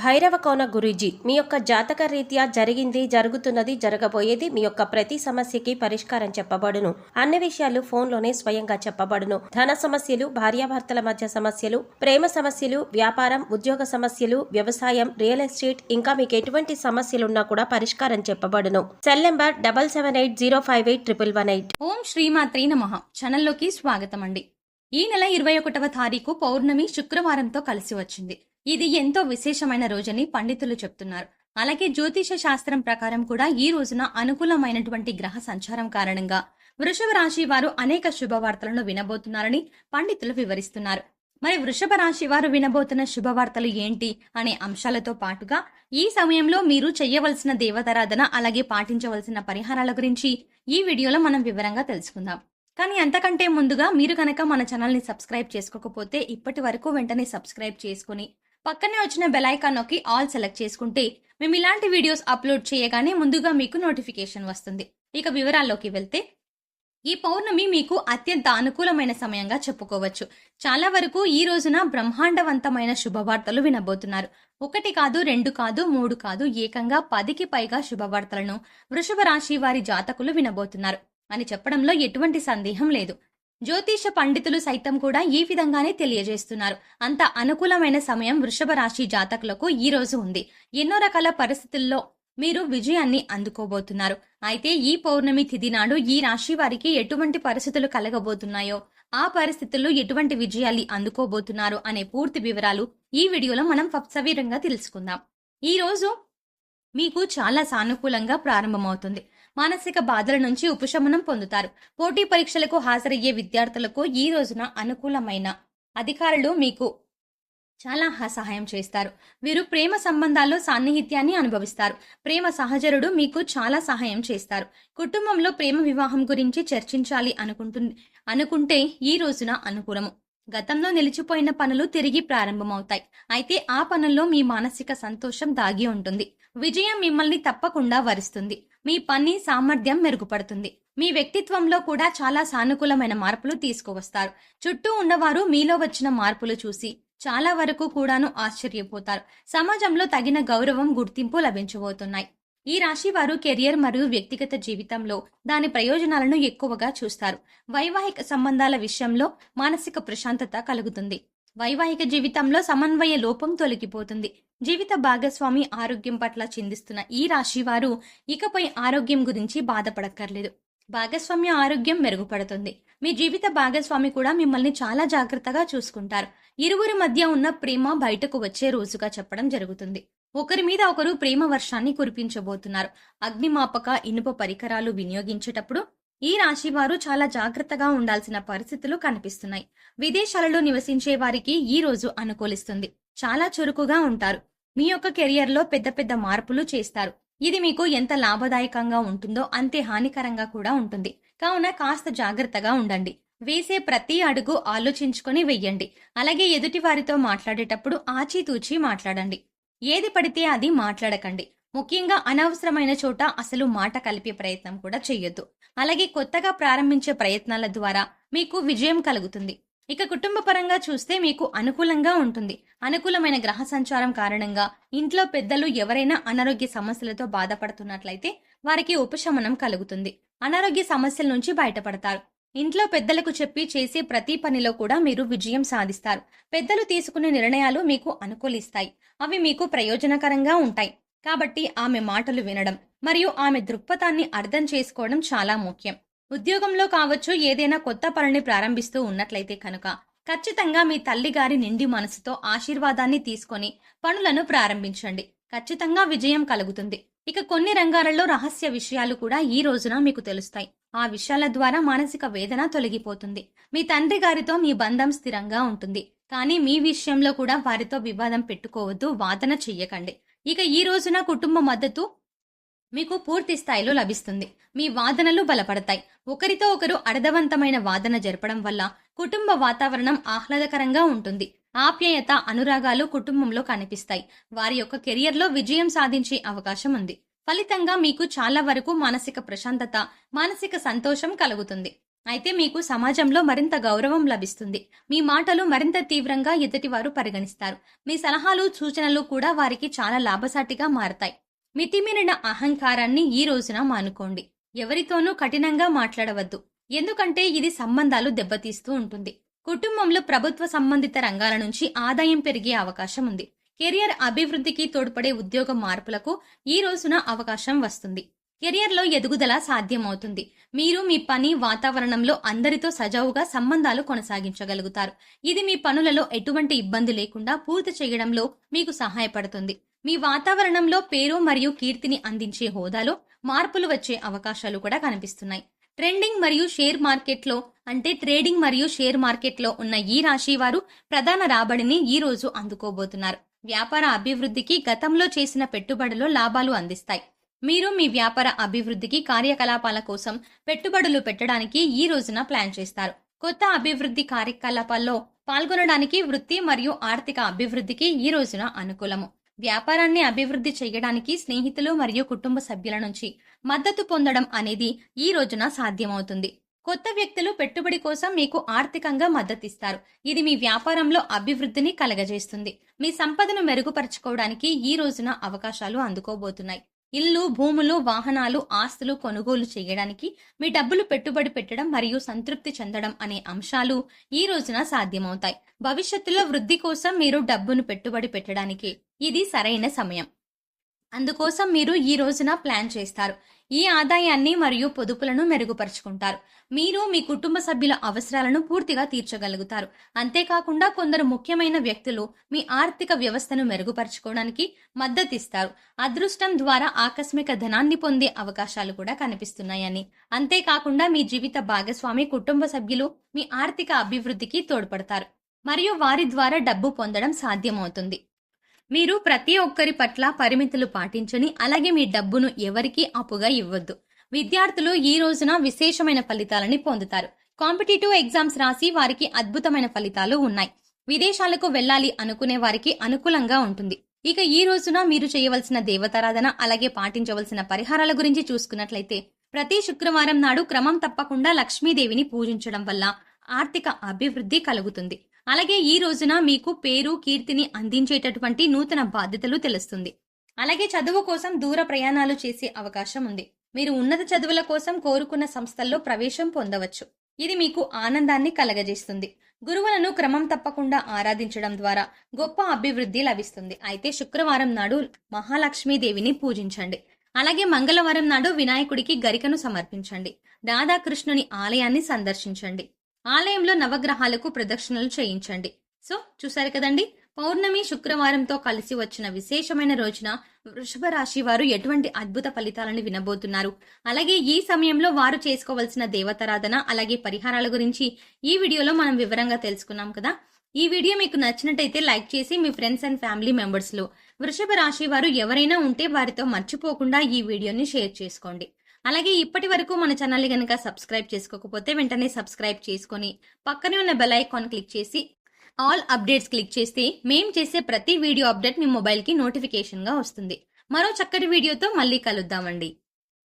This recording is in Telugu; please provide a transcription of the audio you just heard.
భైరవ కోన గురూజీ మీ యొక్క జాతక రీత్యా జరిగింది జరుగుతున్నది జరగబోయేది మీ యొక్క ప్రతి సమస్యకి పరిష్కారం చెప్పబడును. అన్ని విషయాలు ఫోన్లోనే స్వయంగా చెప్పబడును. ధన సమస్యలు భార్యాభర్తల మధ్య సమస్యలు ప్రేమ సమస్యలు వ్యాపారం ఉద్యోగ సమస్యలు వ్యవసాయం రియల్ ఎస్టేట్ ఇంకా మీకు ఎటువంటి సమస్యలున్నా కూడా పరిష్కారం చెప్పబడును. Cell number double seven eight zero five eight triple one eight. ఓం శ్రీమాత్రి నమః. ఛానల్లోకి స్వాగతం అండి ఈ నెల ఇరవై ఒకటవ తారీఖు పౌర్ణమి శుక్రవారంతో కలిసి వచ్చింది. ఇది ఎంతో విశేషమైన రోజని పండితులు చెప్తున్నారు. అలాగే జ్యోతిష శాస్త్రం ప్రకారం కూడా ఈ రోజున అనుకూలమైనటువంటి గ్రహ సంచారం కారణంగా వృషభ రాశి వారు అనేక శుభవార్తలను వినబోతున్నారని పండితులు వివరిస్తున్నారు. మరి వృషభ రాశి వారు వినబోతున్న శుభవార్తలు ఏంటి అనే అంశాలతో పాటుగా ఈ సమయంలో మీరు చేయవలసిన దేవతారాధన అలాగే పాటించవలసిన పరిహారాల గురించి ఈ వీడియోలో మనం వివరంగా తెలుసుకుందాం. కానీ అంతకంటే ముందుగా మీరు కనుక మన ఛానల్ని సబ్స్క్రైబ్ చేసుకోకపోతే ఇప్పటి వరకు వెంటనే సబ్స్క్రైబ్ చేసుకుని పక్కనే వచ్చిన బెల్ నొక్కి ఆల్ సెలెక్ట్ చేసుకుంటే మేము ఇలాంటి వీడియోస్ అప్లోడ్ చేయగానే ముందుగా మీకు నోటిఫికేషన్ వస్తుంది. ఇక వివరాల్లోకి వెళ్తే ఈ పౌర్ణమి మీకు అత్యంత అనుకూలమైన సమయంగా చెప్పుకోవచ్చు. చాలా వరకు ఈ రోజున బ్రహ్మాండవంతమైన శుభవార్తలు వినబోతున్నారు. ఒకటి కాదు రెండు కాదు మూడు కాదు ఏకంగా పదికి పైగా శుభవార్తలను వృషభ రాశి వారి జాతకులు వినబోతున్నారు. అని చెప్పడంలో ఎటువంటి సందేహం లేదు. జ్యోతిష పండితులు సైతం కూడా ఈ విధంగానే తెలియజేస్తున్నారు. అంత అనుకూలమైన సమయం వృషభ రాశి జాతకులకు ఈ రోజు ఉంది. ఎన్నో రకాల పరిస్థితుల్లో మీరు విజయాన్ని అందుకోబోతున్నారు. అయితే ఈ పౌర్ణమి తిథి నాడు ఈ రాశి వారికి ఎటువంటి పరిస్థితులు కలగబోతున్నాయో ఆ పరిస్థితుల్లో ఎటువంటి విజయాలు అందుకోబోతున్నారు అనే పూర్తి వివరాలు ఈ వీడియోలో మనం సవీరంగా తెలుసుకుందాం. ఈ రోజు మీకు చాలా సానుకూలంగా ప్రారంభమవుతుంది. మానసిక బాధల నుంచి ఉపశమనం పొందుతారు. పోటీ పరీక్షలకు హాజరయ్యే విద్యార్థులకు ఈ రోజున అనుకూలమైన అధికారులు మీకు చాలా సహాయం చేస్తారు. వీరు ప్రేమ సంబంధాల్లో సాన్నిహిత్యాన్ని అనుభవిస్తారు. ప్రేమ సహచరుడు మీకు చాలా సహాయం చేస్తారు. కుటుంబంలో ప్రేమ వివాహం గురించి చర్చించాలి అనుకుంటు అనుకుంటే ఈ రోజున అనుకూలము. గతంలో నిలిచిపోయిన పనులు తిరిగి ప్రారంభమవుతాయి. అయితే ఆ పనుల్లో మీ మానసిక సంతోషం దాగి ఉంటుంది. విజయం మిమ్మల్ని తప్పకుండా వరిస్తుంది. మీ పని సామర్థ్యం మెరుగుపడుతుంది. మీ వ్యక్తిత్వంలో కూడా చాలా సానుకూలమైన మార్పులు తీసుకువస్తారు. చుట్టూ ఉన్నవారు మీలో వచ్చిన మార్పులు చూసి చాలా వరకు కూడాను ఆశ్చర్యపోతారు. సమాజంలో తగిన గౌరవం గుర్తింపు లభించబోతున్నాయి. ఈ రాశి వారు కెరియర్ మరియు వ్యక్తిగత జీవితంలో దాని ప్రయోజనాలను ఎక్కువగా చూస్తారు. వైవాహిక సంబంధాల విషయంలో మానసిక ప్రశాంతత కలుగుతుంది. వైవాహిక జీవితంలో సమన్వయ లోపం తొలగిపోతుంది. జీవిత భాగస్వామి ఆరోగ్యం పట్ల చిందిస్తున్న ఈ రాశి వారు ఇకపై ఆరోగ్యం గురించి బాధపడక్కర్లేదు. భాగస్వామ్య ఆరోగ్యం మెరుగుపడుతుంది. మీ జీవిత భాగస్వామి కూడా మిమ్మల్ని చాలా జాగ్రత్తగా చూసుకుంటారు. ఇరువురి మధ్య ఉన్న ప్రేమ బయటకు వచ్చే రోజుగా చెప్పడం జరుగుతుంది. ఒకరి మీద ఒకరు ప్రేమ వర్షాన్ని కురిపించబోతున్నారు. అగ్నిమాపక ఇనుప పరికరాలు వినియోగించేటప్పుడు ఈ రాశి వారు చాలా జాగ్రత్తగా ఉండాల్సిన పరిస్థితులు కనిపిస్తున్నాయి. విదేశాలలో నివసించే వారికి ఈ రోజు అనుకూలిస్తుంది. చాలా చురుకుగా ఉంటారు. మీ యొక్క కెరియర్లో పెద్ద పెద్ద మార్పులు చేస్తారు. ఇది మీకు ఎంత లాభదాయకంగా ఉంటుందో అంతే హానికరంగా కూడా ఉంటుంది. కావున కాస్త జాగ్రత్తగా ఉండండి. వేసే ప్రతి అడుగు ఆలోచించుకొని వెయ్యండి. అలాగే ఎదుటి వారితో మాట్లాడేటప్పుడు ఆచితూచి మాట్లాడండి. ఏది పడితే అది మాట్లాడకండి. ముఖ్యంగా అనవసరమైన చోట అసలు మాట కలిపే ప్రయత్నం కూడా చేయొద్దు అలాగే కొత్తగా ప్రారంభించే ప్రయత్నాల ద్వారా మీకు విజయం కలుగుతుంది. ఇక కుటుంబ పరంగా చూస్తే మీకు అనుకూలంగా ఉంటుంది. అనుకూలమైన గ్రహ సంచారం కారణంగా ఇంట్లో పెద్దలు ఎవరైనా అనారోగ్య సమస్యలతో బాధపడుతున్నట్లయితే వారికి ఉపశమనం కలుగుతుంది. అనారోగ్య సమస్యల నుంచి బయటపడతారు. ఇంట్లో పెద్దలకు చెప్పి చేసే ప్రతి పనిలో కూడా మీరు విజయం సాధిస్తారు. పెద్దలు తీసుకునే నిర్ణయాలు మీకు అనుకూలిస్తాయి. అవి మీకు ప్రయోజనకరంగా ఉంటాయి. కాబట్టి ఆమె మాటలు వినడం మరియు ఆమె దృక్పథాన్ని అర్థం చేసుకోవడం చాలా ముఖ్యం. ఉద్యోగంలో కావచ్చు ఏదైనా కొత్త పనిని ప్రారంభిస్తూ ఉన్నట్లయితే కనుక ఖచ్చితంగా మీ తల్లిగారి నిండి మనసుతో ఆశీర్వాదాన్ని తీసుకొని పనులను ప్రారంభించండి. ఖచ్చితంగా విజయం కలుగుతుంది. ఇక కొన్ని రంగాలలో రహస్య విషయాలు కూడా ఈ రోజున మీకు తెలుస్తాయి. ఆ విషయాల ద్వారా మానసిక వేదన తొలగిపోతుంది. మీ తండ్రి గారితో మీ బంధం స్థిరంగా ఉంటుంది. కానీ మీ విషయంలో కూడా వారితో వివాదం పెట్టుకోవద్దు వాదన చెయ్యకండి. ఇక ఈ రోజున కుటుంబ మద్దతు మీకు పూర్తి స్థాయిలో లభిస్తుంది. మీ వాదనలు బలపడతాయి. ఒకరితో ఒకరు అర్థవంతమైన వాదన జరపడం వల్ల కుటుంబ వాతావరణం ఆహ్లాదకరంగా ఉంటుంది. ఆప్యాయత అనురాగాలు కుటుంబంలో కనిపిస్తాయి. వారి యొక్క కెరియర్లో విజయం సాధించే అవకాశం ఉంది. ఫలితంగా మీకు చాలా వరకు మానసిక ప్రశాంతత మానసిక సంతోషం కలుగుతుంది. అయితే మీకు సమాజంలో మరింత గౌరవం లభిస్తుంది. మీ మాటలు మరింత తీవ్రంగా ఎదుటివారు పరిగణిస్తారు. మీ సలహాలు సూచనలు కూడా వారికి చాలా లాభసాటిగా మారతాయి. మితిమీరిన అహంకారాన్ని ఈ రోజున మానుకోండి. ఎవరితోనూ కఠినంగా మాట్లాడవద్దు. ఎందుకంటే ఇది సంబంధాలు దెబ్బతీస్తూ ఉంటుంది. కుటుంబంలో ప్రభుత్వ సంబంధిత రంగాల నుంచి ఆదాయం పెరిగే అవకాశం ఉంది. కెరియర్ అభివృద్ధికి తోడ్పడే ఉద్యోగ మార్పులకు ఈ రోజున అవకాశం వస్తుంది. కెరియర్లో ఎదుగుదల సాధ్యమవుతుంది. మీరు మీ పని వాతావరణంలో అందరితో సజావుగా సంబంధాలు కొనసాగించగలుగుతారు. ఇది మీ పనులలో ఎటువంటి ఇబ్బంది లేకుండా పూర్తి చేయడంలో మీకు సహాయపడుతుంది. మీ వాతావరణంలో పేరు మరియు కీర్తిని అందించే హోదాలో మార్పులు వచ్చే అవకాశాలు కూడా కనిపిస్తున్నాయి. ట్రెండింగ్ మరియు షేర్ మార్కెట్లో అంటే ట్రేడింగ్ మరియు షేర్ మార్కెట్లో ఉన్న ఈ రాశి వారు ప్రధాన రాబడిని ఈ రోజు అందుకోబోతున్నారు. వ్యాపార అభివృద్ధికి గతంలో చేసిన పెట్టుబడులు లాభాలు అందిస్తాయి. మీరు మీ వ్యాపార అభివృద్ధికి కార్యకలాపాల కోసం పెట్టుబడులు పెట్టడానికి ఈ రోజున ప్లాన్ చేస్తారు. కొత్త అభివృద్ధి కార్యకలాపాల్లో పాల్గొనడానికి వృత్తి మరియు ఆర్థిక అభివృద్ధికి ఈ రోజున అనుకూలము. వ్యాపారాన్ని అభివృద్ధి చేయడానికి స్నేహితులు మరియు కుటుంబ సభ్యుల నుంచి మద్దతు పొందడం అనేది ఈ రోజున సాధ్యమవుతుంది. కొత్త వ్యక్తులు పెట్టుబడి కోసం మీకు ఆర్థికంగా మద్దతిస్తారు. ఇది మీ వ్యాపారంలో అభివృద్ధిని కలగజేస్తుంది. మీ సంపదను మెరుగుపరచుకోవడానికి ఈ రోజున అవకాశాలు అందుకోబోతున్నాయి. ఇల్లు భూములు వాహనాలు ఆస్తులు కొనుగోలు చేయడానికి మీ డబ్బులు పెట్టుబడి పెట్టడం మరియు సంతృప్తి చెందడం అనే అంశాలు ఈ రోజున సాధ్యమవుతాయి. భవిష్యత్తులో వృద్ధి కోసం మీరు డబ్బును పెట్టుబడి పెట్టడానికి ఇది సరైన సమయం. అందుకోసం మీరు ఈ రోజున ప్లాన్ చేస్తారు. ఈ ఆదాయాన్ని మరియు పొదుపులను మెరుగుపరుచుకుంటారు. మీరు మీ కుటుంబ సభ్యుల అవసరాలను పూర్తిగా తీర్చగలుగుతారు. అంతేకాకుండా కొందరు ముఖ్యమైన వ్యక్తులు మీ ఆర్థిక వ్యవస్థను మెరుగుపరచుకోవడానికి మద్దతిస్తారు. అదృష్టం ద్వారా ఆకస్మిక ధనాన్ని పొందే అవకాశాలు కూడా కనిపిస్తున్నాయని. అంతేకాకుండా మీ జీవిత భాగస్వామి కుటుంబ సభ్యులు మీ ఆర్థిక అభివృద్ధికి తోడ్పడతారు. మరియు వారి ద్వారా డబ్బు పొందడం సాధ్యమవుతుంది. మీరు ప్రతి ఒక్కరి పట్ల పరిమితులు పాటించని అలాగే మీ డబ్బును ఎవరికీ అప్పుగా ఇవ్వద్దు. విద్యార్థులు ఈ రోజున విశేషమైన ఫలితాలని పొందుతారు. కాంపిటేటివ్ ఎగ్జామ్స్ రాసి వారికి అద్భుతమైన ఫలితాలు ఉన్నాయి. విదేశాలకు వెళ్ళాలి అనుకునే వారికి అనుకూలంగా ఉంటుంది. ఇక ఈ రోజున మీరు చేయవలసిన దేవతారాధన అలాగే పాటించవలసిన పరిహారాల గురించి చూసుకున్నట్లయితే ప్రతి శుక్రవారం నాడు క్రమం తప్పకుండా లక్ష్మీదేవిని పూజించడం వల్ల ఆర్థిక అభివృద్ధి కలుగుతుంది. అలాగే ఈ రోజున మీకు పేరు కీర్తిని అందించేటటువంటి నూతన బాధ్యతలు తెలుస్తుంది. అలాగే చదువు కోసం దూర ప్రయాణాలు చేసే అవకాశం ఉంది. మీరు ఉన్నత చదువుల కోసం కోరుకున్న సంస్థల్లో ప్రవేశం పొందవచ్చు. ఇది మీకు ఆనందాన్ని కలగజేస్తుంది. గురువులను క్రమం తప్పకుండా ఆరాధించడం ద్వారా గొప్ప అభివృద్ధి లభిస్తుంది. అయితే శుక్రవారం నాడు మహాలక్ష్మీదేవిని పూజించండి. అలాగే మంగళవారం నాడు వినాయకుడికి గరికను సమర్పించండి. రాధాకృష్ణుని ఆలయాన్ని సందర్శించండి. ఆలయంలో నవగ్రహాలకు ప్రదక్షిణలు చేయించండి. సో చూసారు కదండి? పౌర్ణమి శుక్రవారంతో కలిసి వచ్చిన విశేషమైన రోజున వృషభ రాశి వారు ఎటువంటి అద్భుత ఫలితాలను వినబోతున్నారు? అలాగే ఈ సమయంలో వారు చేసుకోవాల్సిన దేవతారాధన అలాగే పరిహారాల గురించి ఈ వీడియోలో మనం వివరంగా తెలుసుకున్నాం కదా? ఈ వీడియో మీకు నచ్చినట్టయితే లైక్ చేసి మీ ఫ్రెండ్స్ అండ్ ఫ్యామిలీ మెంబర్స్లో వృషభ రాశి వారు ఎవరైనా ఉంటే వారితో మర్చిపోకుండా ఈ వీడియోని షేర్ చేసుకోండి. అలాగే ఇప్పటి వరకు మన ఛానల్ని కనుక సబ్స్క్రైబ్ చేసుకోకపోతే వెంటనే సబ్స్క్రైబ్ చేసుకొని పక్కనే ఉన్న బెల్ ఐకాన్ క్లిక్ చేసి ఆల్ అప్డేట్స్ క్లిక్ చేస్తే మేము చేసే ప్రతి వీడియో అప్డేట్ మీ మొబైల్కి నోటిఫికేషన్గా వస్తుంది. మరో చక్కటి వీడియోతో మళ్ళీ కలుద్దామండి.